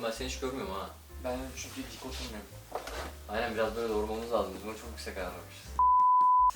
Oğlum ben seni hiç görmüyorum ha. Ben çünkü dik oturmuyorum. Aynen biraz böyle doğurmamız lazım. Biz bunu çok yüksek ayarlamışız.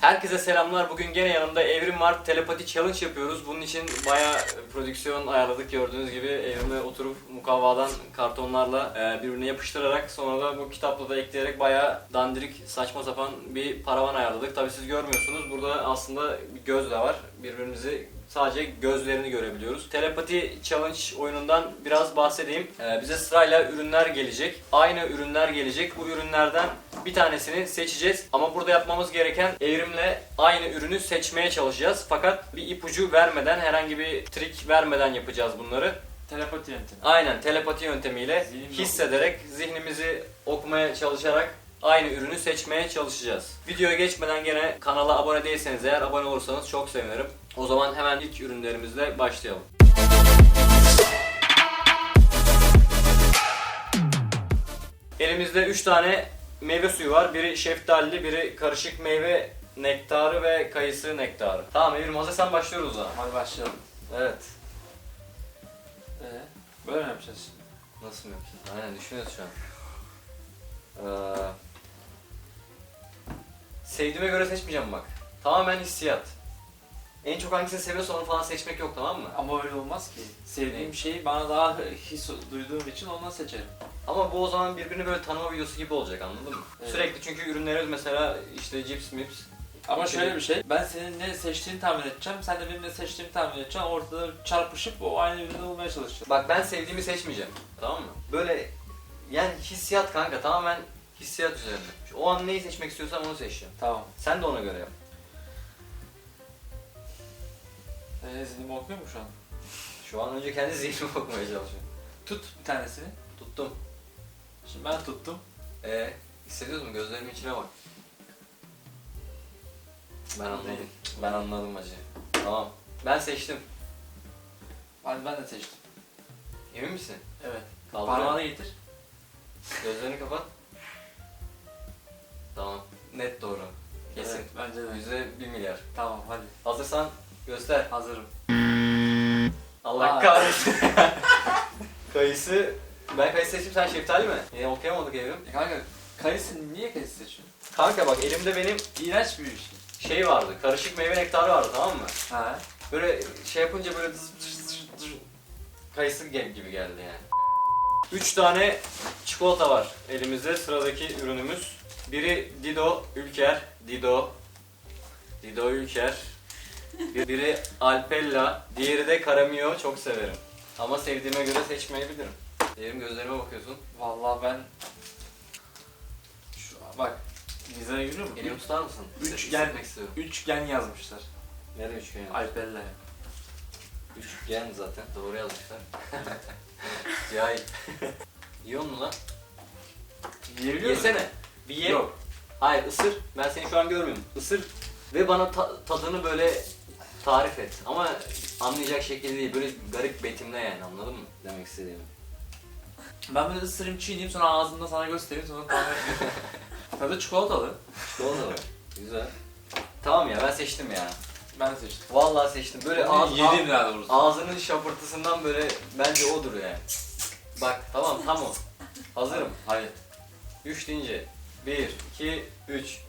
Herkese selamlar. Bugün gene yanımda Evrim var. Telepati challenge yapıyoruz. Bunun için bayağı prodüksiyon ayarladık gördüğünüz gibi. Evrim'e oturup mukavvadan kartonlarla e, birbirine yapıştırarak sonra da bu kitapla da ekleyerek bayağı dandirik saçma sapan bir paravan ayarladık. Tabi siz görmüyorsunuz. Burada aslında bir göz de var. Birbirimizi sadece gözlerini görebiliyoruz. Telepati Challenge oyunundan biraz bahsedeyim. Ee, bize sırayla ürünler gelecek. Aynı ürünler gelecek. Bu ürünlerden bir tanesini seçeceğiz. Ama burada yapmamız gereken evrimle aynı ürünü seçmeye çalışacağız. Fakat bir ipucu vermeden, herhangi bir trik vermeden yapacağız bunları. Telepati yöntemi. Aynen telepati yöntemiyle Zihnimle hissederek, zihnimizi okumaya çalışarak aynı ürünü seçmeye çalışacağız. Videoya geçmeden gene kanala abone değilseniz eğer abone olursanız çok sevinirim. O zaman hemen ilk ürünlerimizle başlayalım. Elimizde 3 tane meyve suyu var. Biri şeftali, biri karışık meyve nektarı ve kayısı nektarı. Tamam Evrim hazırsan başlıyoruz o zaman. Hadi başlayalım. Evet. Ee, böyle mi yapacağız şimdi? Nasıl mı yapacağız? Aynen düşünüyoruz şu an. Ee, sevdiğime göre seçmeyeceğim bak. Tamamen hissiyat. En çok hangisini seviyorsa onu falan seçmek yok tamam mı? Ama öyle olmaz ki. Sevdiğim Ne? şeyi bana daha his duyduğum için ondan seçerim. Ama bu o zaman birbirini böyle tanıma videosu gibi olacak anladın mı? Evet. Sürekli çünkü ürünlerimiz mesela işte cips mips. Ama Okey. şöyle bir şey, ben senin ne seçtiğini tahmin edeceğim, sen de benim ne seçtiğimi tahmin edeceksin. Ortada çarpışıp o aynı ürünü bulmaya çalışacağız. Bak ben sevdiğimi seçmeyeceğim. Tamam mı? Böyle yani hissiyat kanka tamamen hissiyat üzerine. O an neyi seçmek istiyorsam onu seçeceğim. Tamam. Sen de ona göre yap. Ee, zihnimi okuyor mu şu an? Şu an önce kendi zihnimi okumaya çalışıyorum. Tut bir tanesini. Tuttum. Şimdi ben tuttum. Ee, hissediyor musun? Gözlerimin içine bak. Ben anladım. Ben anladım acı. Tamam. Ben seçtim. Hadi ben de seçtim. Emin misin? Evet. Kaldır. Parmağını getir. Gözlerini kapat. Tamam. Net doğru. Kesin. Evet, bence de. Yüzde bir milyar. Tamam hadi. Hazırsan göster. Hazırım. Allah Aa. kahretsin. kayısı. Ben kayısı seçtim sen şeftali mi? Yine okuyamadık evrim. E kanka kayısı niye kayısı seçiyorsun? Kanka bak elimde benim İğrenç bir şey. şey vardı. Karışık meyve nektarı vardı tamam mı? Ha. Böyle şey yapınca böyle dız dız dız dız kayısı gel- gibi geldi yani. 3 tane çikolata var elimizde sıradaki ürünümüz. Biri Dido Ülker, Dido, Dido Ülker. Bir- Biri Alpella, diğeri de Caramio çok severim. Ama sevdiğime göre seçmeyebilirim. Diyelim gözlerime bakıyorsun. Vallahi ben şu bak Viza'ya görüyor musun? Elimi tutar mısın? Üçgen. Hissetmek istiyorum. Üçgen yazmışlar. Nereye üçgen? ya? Alper'le. Üçgen zaten. Doğru yazmışlar. Cahil. Yiyor mu lan? Yiyebiliyor musun? Yesene. Bir ye. Yok. Hayır ısır. Ben seni şu an görmüyorum. Isır ve bana ta- tadını böyle tarif et. Ama anlayacak şekilde değil. Böyle garip betimle yani anladın mı? Demek istediğimi. Ben böyle ısırayım çiğneyim sonra ağzımda sana göstereyim sonra edeyim. Tadı çikolatalı. Mu? Güzel. Tamam ya ben seçtim ya. Ben seçtim. Vallahi seçtim. Böyle ağız, yedim daha doğrusu. ağzının şapırtısından böyle bence odur yani. Bak tamam tam o. Hazırım. Hayır. 3 deyince. 1, 2, 3.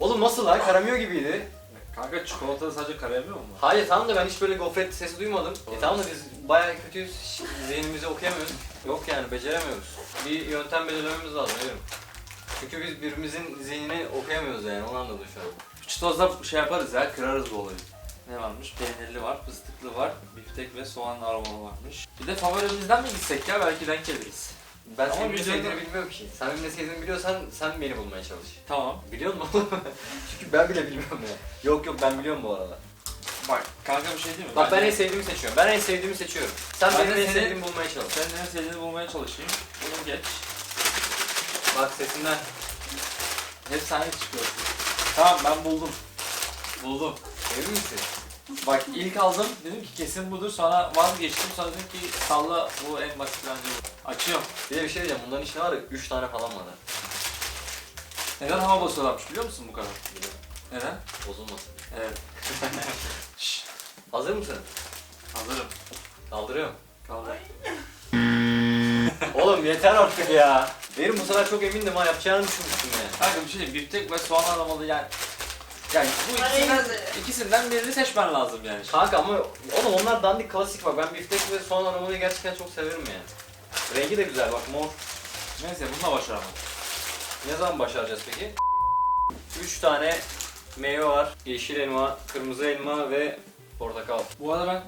Oğlum nasıl lan? Karamıyor gibiydi. Kanka çikolatalı sadece karayamıyor mu? Hayır tamam da ben hiç böyle gofret sesi duymadım. E tamam da biz bayağı kötüyüz. Zihnimizi okuyamıyoruz. Yok yani beceremiyoruz. Bir yöntem belirlememiz lazım diyorum. Çünkü biz birbirimizin zihnini okuyamıyoruz yani onu anladım şu an. Çitozda şey yaparız ya kırarız bu olayı. Ne varmış? Peynirli var, fıstıklı var, biftek ve soğan aromalı varmış. Bir de favorimizden mi gitsek ya belki denk geliriz. Ben Ama senin ne videoda- sevdiğini bilmiyorum ki. Sen benim ne sevdiğimi biliyorsan sen beni bulmaya çalış. Tamam. Biliyor musun? Çünkü ben bile bilmiyorum ya. Yok yok ben biliyorum bu arada. Bak kanka bir şey değil mi? Bak ben en sevdiğimi seçiyorum. Ben en sevdiğimi seçiyorum. Sen Ben benim de en seni- sevdiğimi bulmaya çalış. Senin en sevdiğini bulmaya çalışayım. Bunu geç. Bak sesinden. Hep aynı çıkıyor. Tamam ben buldum. Buldum. Emin misin? Bak ilk aldım dedim ki kesin budur sonra vazgeçtim sonra dedim ki salla bu en basit bence bu. Açıyorum. Bir de bir şey diyeceğim. Bunların içinde var ya 3 tane falan var. ha. Neden hava basıyorlarmış biliyor musun bu kadar? Biliyorum. Neden? Bozulmasın. Evet. Şşş, Hazır mısın? hazırım. Kaldırıyorum. Kaldır. Oğlum yeter artık ya. Benim bu sefer çok emindim ha yapacağını düşünmüştüm yani. Kanka bir şey diyeyim, biftek ve soğan aromalı yani. Yani bu ikisinden, ikisinden birini seçmen lazım yani. Kanka ama oğlum onlar dandik klasik bak. Ben biftek ve soğan aromayı gerçekten çok severim yani. Rengi de güzel bak mor. Neyse bununla başaramadım. Ne zaman başaracağız peki? 3 tane meyve var. Yeşil elma, kırmızı elma ve portakal. Bu arada ben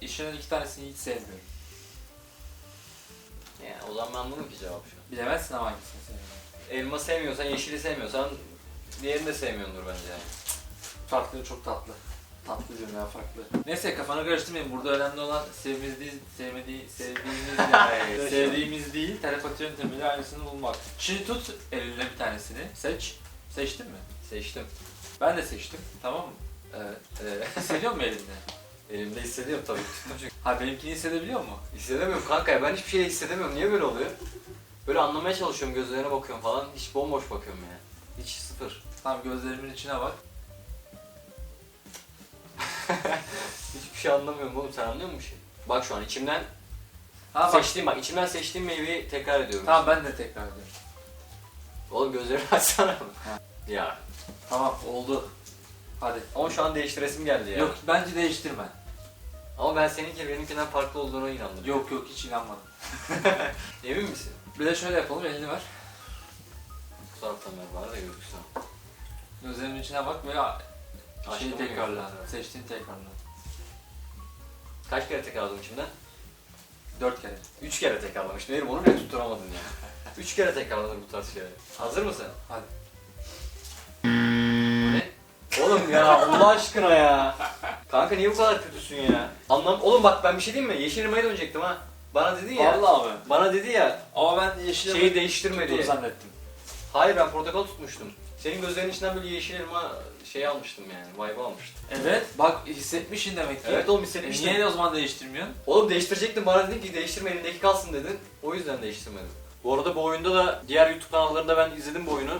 işlerin iki tanesini hiç sevmiyorum. Yani o zaman ben anladım ki cevap şu. Bilemezsin ama hangisini sevmiyorum. Elma sevmiyorsan, yeşili sevmiyorsan diğerini de sevmiyordur bence yani. Farklı çok tatlı. Tatlı cümle farklı. Neyse kafanı karıştırmayın. Burada önemli olan sevdiğimiz değil, sevmediği, sevdiğimiz değil, sevdiğimiz değil, telepati yöntemiyle aynısını bulmak. Şimdi tut eline bir tanesini, seç. Seçtin mi? Seçtim. Ben de seçtim, tamam mı? Ee, Hissediyor musun elinde? elimde hissediyorum tabii. Tuttum çünkü. Ha benimkini hissedebiliyor mu? Hissedemiyorum kanka ya ben hiçbir şey hissedemiyorum. Niye böyle oluyor? Böyle anlamaya çalışıyorum, gözlerine bakıyorum falan. Hiç bomboş bakıyorum ya. Hiç sıfır. Tamam gözlerimin içine bak. Hiçbir şey anlamıyorum oğlum. Sen anlıyor musun bir şey? Bak şu an içimden Ha bak. seçtiğim bak içimden seçtiğim meyveyi tekrar ediyorum. Tamam ben de tekrar ediyorum. Oğlum gözlerini açsana. Ha. ya. Tamam oldu. Hadi. Ama şu an değiştiresim geldi ya. Yok bence değiştirme. Ama ben seninki benimkinden farklı olduğuna inandım. Yok yok hiç inanmadım. Emin misin? Bir de şöyle yapalım elini ver. Bu taraftan ver bari de gözüksün. Gözlerimin içine bak ve şeyi tekrarla. Seçtiğini tekrarla. Kaç kere tekrarladım içimden? Dört kere. Üç kere tekrarlamıştım. Benim onu bile tutturamadın ya. Üç kere tekrarladım bu tarz şeyleri. Hazır mısın? Hadi. Bu ne? Oğlum ya Allah aşkına ya. Kanka niye bu kadar kötüsün ya? Anlam Oğlum bak ben bir şey diyeyim mi? Yeşil elmaya dönecektim ha. Bana dedi ya. Vallahi mi? Bana dedi ya. Ama ben yeşil Şeyi değiştirme diye. zannettim. Hayır ben portakal tutmuştum. Senin gözlerinin içinden böyle yeşil elma şey almıştım yani. Vibe almıştım. Evet. Bak hissetmişsin demek ki. Evet oğlum E hissetmiştim. niye o zaman değiştirmiyorsun? Oğlum değiştirecektim bana dedin ki değiştirme elindeki kalsın dedin. O yüzden değiştirmedim. Bu arada bu oyunda da diğer YouTube kanallarında ben izledim bu oyunu.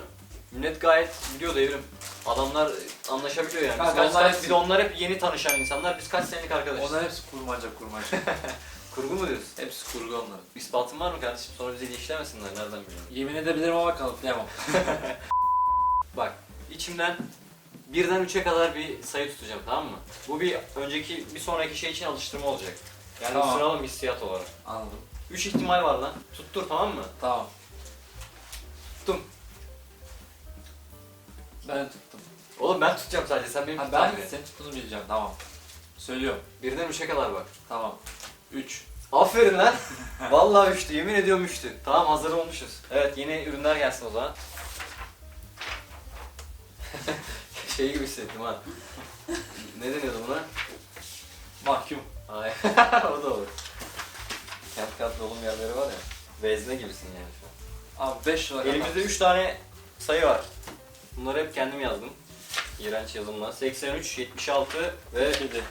Millet gayet biliyor devrim. Adamlar anlaşabiliyor yani. Biz Kanka kaç- onlar kaç- hepsi- bir de onlar hep yeni tanışan insanlar. Biz kaç senelik arkadaşız. Onlar hepsi kurmaca kurmaca. Kurgu mu diyorsun? hepsi kurgu onların. İspatın var mı kardeşim? Sonra bizi linçlemesinler. Nereden biliyorum? Yemin edebilirim ama kanıtlayamam. Bak içimden birden üçe kadar bir sayı tutacağım tamam mı? Bu bir önceki bir sonraki şey için alıştırma olacak. Yani Tamam. sıralım hissiyat olarak. Anladım. Üç ihtimal var lan. Tuttur tamam mı? Tamam. Tuttum. Ben tuttum. Oğlum ben tutacağım sadece sen benim Ha, ben senin tuttuğunu bileceğim. Tamam. Söylüyorum. Birden üçe kadar bak. Tamam. 3. Aferin lan. Vallahi üçtü. Yemin ediyorum üçtü. Tamam hazır olmuşuz. Evet yeni ürünler gelsin o zaman. şey gibi hissettim ha. ne deniyordu buna? Mahkum. Ay o da olur. Kat kat dolum yerleri var ya. Vezne gibisin yani şu an. Abi 5 lira. Elimizde 3 tane sayı var. Bunları hep kendim yazdım. İğrenç yazımla. 83, 76 ve 7.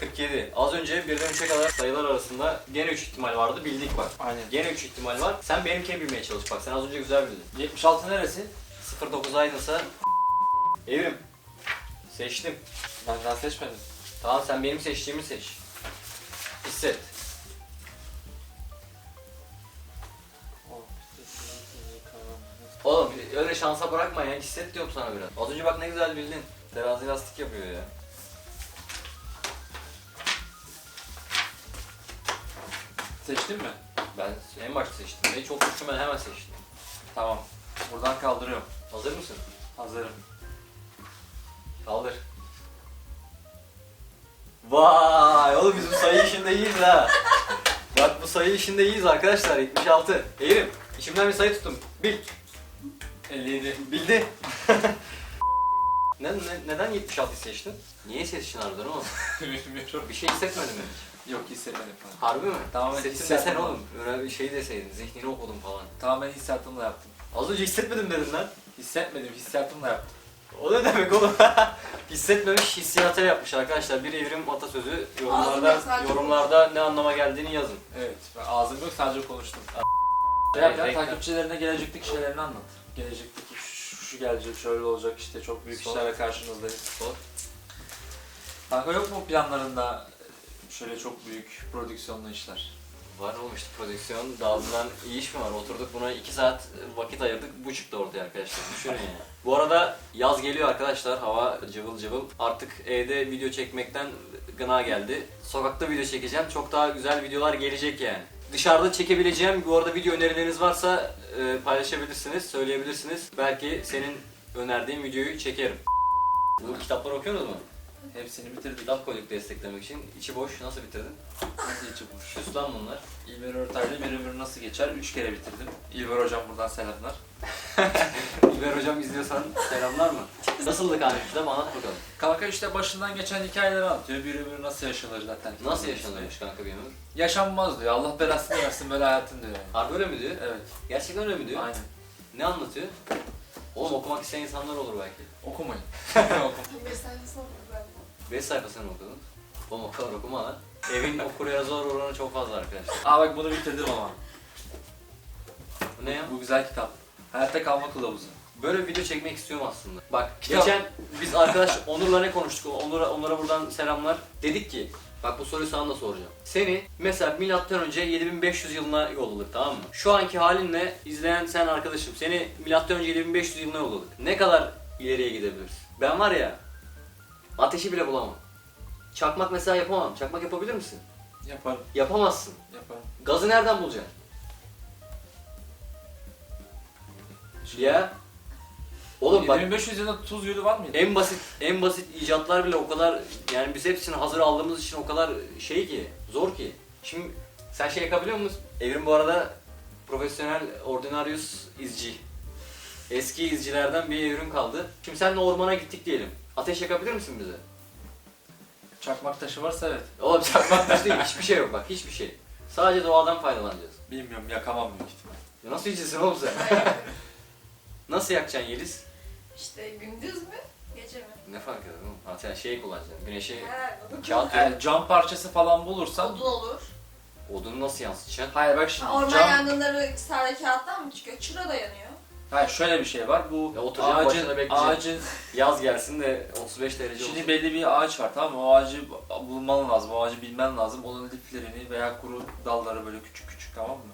47. Az önce birden 3'e kadar sayılar arasında gene 3 ihtimal vardı. Bildik bak. Aynen. Gene 3 ihtimal var. Sen benimkini bilmeye çalış bak. Sen az önce güzel bildin. 76 neresi? 09 aynısa Evrim. Seçtim. Ben daha seçmedim. Tamam sen benim seçtiğimi seç. Hisset. Oğlum öyle şansa bırakma ya. Hisset diyorum sana biraz. Az önce bak ne güzel bildin. Terazi lastik yapıyor ya. Seçtin mi? Ben en başta seçtim. Beni çok düşünmeden hemen seçtim. Tamam. Buradan kaldırıyorum. Hazır mısın? Hazırım. Vay oğlum biz bu sayı işinde iyiyiz ha. Bak bu sayı işinde iyiyiz arkadaşlar 76. Eğrim içimden bir sayı tuttum. Bil. 57. Bildi. ne, ne, neden 76'yı seçtin? Niye seçtin harbiden oğlum? Bilmiyorum. Bir şey hissetmedin mi? Yok hissetmedim falan. Harbi mi? Tamamen hissiyatım desene var. oğlum. Öyle bir şey deseydin. Zihnini okudum falan. Tamamen hissiyatımla yaptım. Az önce hissetmedim dedin lan. Hissetmedim, hissiyatımla yaptım. O ne demek oğlum? Hissetmemiş hissiyata yapmış arkadaşlar. Bir evrim atasözü Ağzım yorumlarda yok, sadece yorumlarda ne anlama geldiğini yazın. Evet. Ben ağzım yok sadece konuştum. Evet, Ya, reklam. takipçilerine gelecekteki şeylerini anlat. Gelecekteki şu, şu gelecek, şöyle olacak işte çok büyük Sor. işlerle karşınızdayız. Sor. Kanka yok mu planlarında şöyle çok büyük prodüksiyonlu işler? Var oğlum işte prodüksiyon dağılımdan iyi iş mi var? Oturduk buna 2 saat vakit ayırdık. Bu çıktı ortaya arkadaşlar. Düşünün yani. Bu arada yaz geliyor arkadaşlar. Hava cıvıl cıvıl. Artık evde video çekmekten gına geldi. Sokakta video çekeceğim. Çok daha güzel videolar gelecek yani. Dışarıda çekebileceğim bu arada video önerileriniz varsa e, paylaşabilirsiniz, söyleyebilirsiniz. Belki senin önerdiğin videoyu çekerim. Bu kitapları okuyorsunuz mu? Hepsini bitirdik. Kitap koyduk desteklemek için. İçi boş. Nasıl bitirdin? Nasıl içi boş? Süs lan bunlar. İlber Ortaylı bir ömür nasıl geçer? Üç kere bitirdim. İlber hocam buradan selamlar. İber hocam izliyorsan selamlar mı? Nasıldı kanka kitap anlat bakalım. Kanka işte başından geçen hikayeleri anlatıyor. Bir ömür nasıl yaşanır zaten. Nasıl yaşanıyormuş kanka bir ömür? Yaşanmaz diyor. Allah belasını versin böyle hayatın diyor yani. Harbi öyle mi diyor? Evet. Gerçekten öyle mi diyor? Aynen. Ne anlatıyor? Oğlum okumak isteyen insanlar olur belki. Okumayın. Sayfası oldu galiba. 5 sayfasını okudun? Oğlum o kadar okuma lan. Evin okur yazar oranı çok fazla arkadaşlar. Aa bak bunu bitirdim ama. Bu ne ya? Bu güzel kitap. Hayatta kalma kılavuzu. Böyle bir video çekmek istiyorum aslında. Bak Kitap- geçen biz arkadaş Onur'la ne konuştuk? Onur'a, Onur'a buradan selamlar. Dedik ki Bak bu soruyu sana da soracağım. Seni mesela milattan önce 7500 yılına yolladık tamam mı? Şu anki halinle izleyen sen arkadaşım seni milattan önce 7500 yılına yolladık. Ne kadar ileriye gidebiliriz? Ben var ya ateşi bile bulamam. Çakmak mesela yapamam. Çakmak yapabilir misin? Yaparım. Yapamazsın. Yaparım. Gazı nereden bulacaksın? Ya. Oğlum bak 7500 yılında tuz yolu var mıydı? en basit en basit icatlar bile o kadar yani biz hepsini hazır aldığımız için o kadar şey ki zor ki. Şimdi sen şey yakabiliyor musun? Evrim bu arada profesyonel ordinarius izci. Eski izcilerden bir evrim kaldı. Şimdi seninle ormana gittik diyelim. Ateş yakabilir misin bize? Çakmak taşı varsa evet. Oğlum çakmak taş değil hiçbir şey yok bak hiçbir şey. Sadece doğadan faydalanacağız. Bilmiyorum yakamam büyük ihtimal. Ya nasıl içilsin oğlum sen? Nasıl yakacaksın Yeliz? işte gündüz mü? Gece mi? Ne fark eder oğlum? Ha sen şey kullanacaksın. Güneşi Herhalde. kağıt Yani cam parçası falan bulursan Odun olur. odunu nasıl yansıtacaksın? Hayır bak şimdi Orman cam... yangınları sade kağıttan mı çıkıyor? Çıra da yanıyor. Hayır şöyle bir şey var. Bu Ya oturacaksın, başına ağacın, bekleyeceksin. ağacın Yaz gelsin de 35 derece Şimdi olsun. belli bir ağaç var tamam mı? O ağacı bulman lazım, o ağacı bilmen lazım. Onun liflerini veya kuru dalları böyle küçük küçük tamam mı?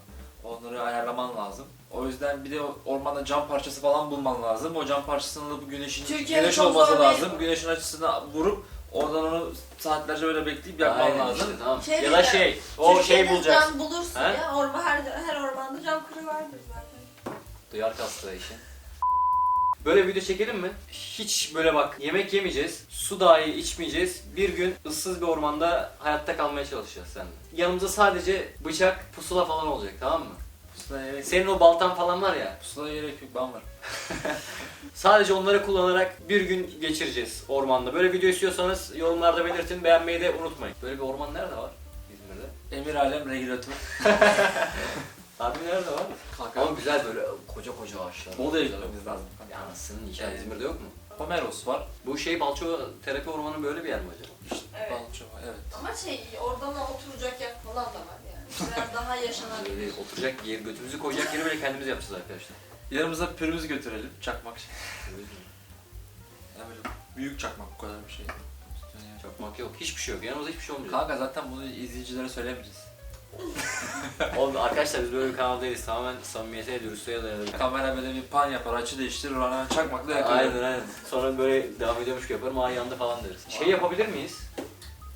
Onları ayarlaman lazım. O yüzden bir de ormanda cam parçası falan bulman lazım. O cam parçasının da bu güneşin Türkiye'de güneş çok olması zor değil lazım. bu. Güneşin açısına vurup oradan onu saatlerce böyle bekleyip yakman Aynen lazım. işte, tamam. Şey ya da diyeceğim. şey, o Türkiye'de şey bulacaksın. cam bulursun He? ya. Orman, her, her ormanda cam kırı vardır zaten. Duyar kastığı işi. Böyle video çekelim mi? Hiç böyle bak yemek yemeyeceğiz, su dahi içmeyeceğiz. Bir gün ıssız bir ormanda hayatta kalmaya çalışacağız seninle. Yanımızda sadece bıçak, pusula falan olacak tamam mı? Pusulaya gerek, Senin o baltan falan var ya, pusulaya gerek yok ben varım. sadece onları kullanarak bir gün geçireceğiz ormanda. Böyle video istiyorsanız yorumlarda belirtin, beğenmeyi de unutmayın. Böyle bir orman nerede var? İzmir'de. Emir Alem regülatör. Abi nerede var? Kanka. Ama güzel böyle koca koca ağaçlar. Bolu'ya gitmemiz lazım. Ya anasının nikahı. İzmir'de yok mu? Pomeros var. Bu şey Balço terapi ormanı böyle bir yer mi acaba? İşte Evet. Balço var. Evet. Ama şey oradan da oturacak yer falan da var yani. Biraz daha yaşanabilir. Böyle oturacak yer, götümüzü koyacak yeri bile kendimiz yapacağız arkadaşlar. Yanımıza pürümüz götürelim. Çakmak şey. Ya böyle büyük çakmak bu kadar bir şey. Çakmak yok, hiçbir şey yok. Yanımızda hiçbir şey olmayacak. Kanka zaten bunu izleyicilere söylemeyeceğiz. Oğlum arkadaşlar biz böyle bir kanal değiliz. Tamamen samimiyete, dürüstlüğe dayalı. Kamera böyle bir pan yapar, açı değiştirir, ona çakmakla yakar. Aynen aynen. Sonra böyle devam ediyormuş gibi yaparım, aa yandı falan deriz. Şey yapabilir miyiz?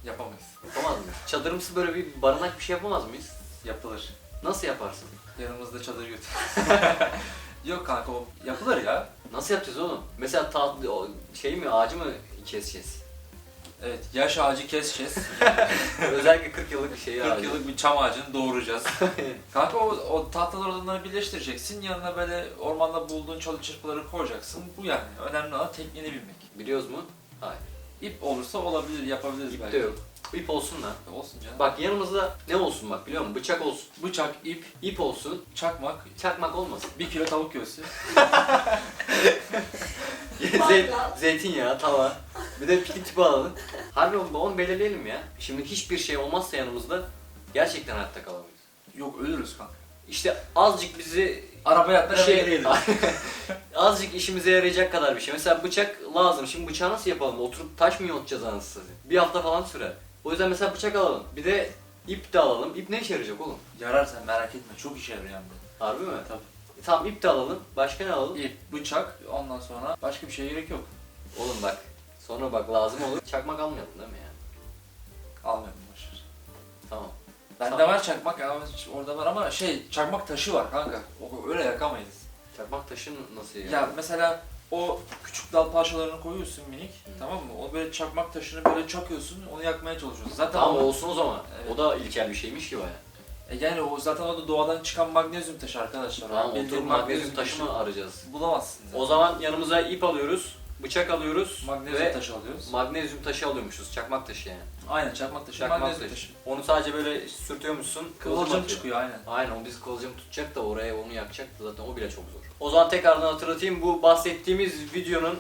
Yapamayız. Yapamaz mıyız? Çadırımsı böyle bir barınak bir şey yapamaz mıyız? Yapılır. Nasıl yaparsın? Yanımızda çadır götür. Yok kanka o yapılır ya. Nasıl yapacağız oğlum? Mesela tatlı, o şey mi, ağacı mı keseceğiz? Evet, yaş ağacı keseceğiz. Özellikle 40 yıllık bir şey 40 ağacı. yıllık bir çam ağacını doğuracağız. kanka o, o tahtalar olanları birleştireceksin. Yanına böyle ormanda bulduğun çalı çırpıları koyacaksın. Bu yani. Önemli olan tekniğini bilmek. Biliyoruz mu? Hayır. İp olursa olabilir, yapabiliriz İp belki. de yok. İp olsun da. Olsun canım. Bak yanımızda ne olsun bak biliyor musun? Bıçak olsun. Bıçak, ip, İp olsun. çakmak, Çakmak olmasın. bir kilo tavuk göğsü. Zey- zeytinyağı, tava. Bir de piknik tüpü alalım. Harbi onu, onu belirleyelim ya. Şimdi hiçbir şey olmazsa yanımızda gerçekten hayatta kalamayız. Yok ölürüz kanka. İşte azıcık bizi Arabaya atlar şey, azıcık işimize yarayacak kadar bir şey. Mesela bıçak lazım. Şimdi bıçağı nasıl yapalım? Oturup taş mı yontacağız anasını satayım? Bir hafta falan sürer. O yüzden mesela bıçak alalım. Bir de İp de alalım. İp ne işe yarayacak oğlum? Yarar sen merak etme. Çok işe yarıyor hem de. Harbi mi? Tabii. Tamam ip de alalım. Başka ne alalım? İp, bıçak ondan sonra başka bir şeye gerek yok. Oğlum bak. Sonra bak lazım olur. Çakmak almayalım değil mi yani? Almayalım boşver. Tamam. Bende var çakmak ya orada var ama şey çakmak taşı var kanka. O öyle yakamayız. Çakmak taşı nasıl yani? Ya mesela o küçük dal parçalarını koyuyorsun minik tamam mı? O böyle çakmak taşını böyle çakıyorsun onu yakmaya çalışıyorsun. Zaten Tamam o, olsun o zaman. Evet. O da ilkel bir şeymiş ki baya. E yani o zaten o da doğadan çıkan magnezyum taşı arkadaşlar. Tamam Bildiğin oturup magnezyum taşı mı arayacağız? Bulamazsın. zaten. O zaman yanımıza ip alıyoruz, bıçak alıyoruz magnezyum ve taşı alıyoruz. magnezyum taşı alıyormuşuz. Çakmak taşı yani. aynen çakmak taşı, Çakmak magnezyum taşı. taşı. Onu sadece böyle sürtüyormuşsun, kıvılcım Kıvılcım atıyor. çıkıyor aynen. Aynen o biz kıvılcım tutacak da oraya onu yakacak da zaten o bile çok zor. O zaman tekrardan hatırlatayım bu bahsettiğimiz videonun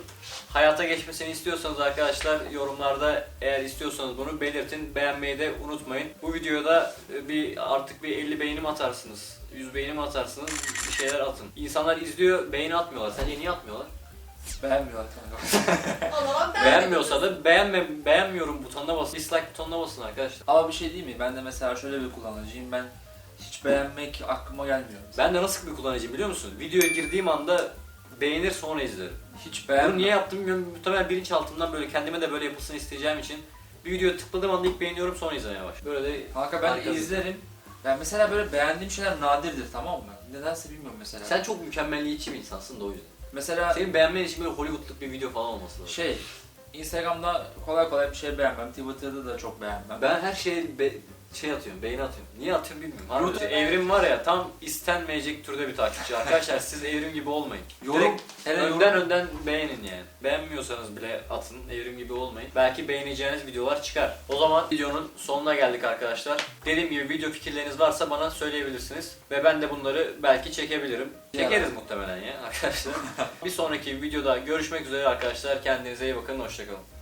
hayata geçmesini istiyorsanız arkadaşlar yorumlarda eğer istiyorsanız bunu belirtin. Beğenmeyi de unutmayın. Bu videoda e, bir artık bir 50 beğenim atarsınız. 100 beğenim atarsınız. Bir şeyler atın. İnsanlar izliyor, beğeni atmıyorlar. Sence niye atmıyorlar? Beğenmiyorlar kanka. Beğenmiyorsa da beğenme beğenmiyorum butonuna basın. Dislike butonuna basın arkadaşlar. Ama bir şey değil mi? Ben de mesela şöyle bir kullanıcıyım. Ben hiç beğenmek aklıma gelmiyor. Ben de nasıl bir kullanıcıyım biliyor musun? Videoya girdiğim anda beğenir sonra izlerim. Hiç Bunu beğenmem. niye yaptım bilmiyorum. Muhtemelen bilinçaltımdan böyle kendime de böyle yapılsın isteyeceğim için bir videoya tıkladığım anda ilk beğeniyorum sonra izlemeye başlıyorum. Böyle de Kanka ben Harika izlerim. Ben mesela böyle beğendiğim şeyler nadirdir tamam mı? Nedense bilmiyorum mesela. sen çok mükemmelliyetçi bir insansın da o yüzden. mesela Senin beğenmen için böyle Hollywoodluk bir video falan olması lazım. şey Instagram'da kolay kolay bir şey beğenmem. Twitter'da da çok beğenmem. Ben her şeye be- şey atıyorum, beğeni atıyorum. Niye atıyorum bilmiyorum. Harbi YouTube- evrim var ya tam istenmeyecek türde bir takipçi. Arkadaşlar siz evrim gibi olmayın. yorum Direkt hele önden yorum önden beğenin yani. Beğenmiyorsanız bile atın, evrim gibi olmayın. Belki beğeneceğiniz videolar çıkar. O zaman videonun sonuna geldik arkadaşlar. Dediğim gibi video fikirleriniz varsa bana söyleyebilirsiniz. Ve ben de bunları belki çekebilirim. Çekeriz muhtemelen ya arkadaşlar. bir sonraki videoda görüşmek üzere arkadaşlar. Kendinize iyi bakın, hoşçakalın.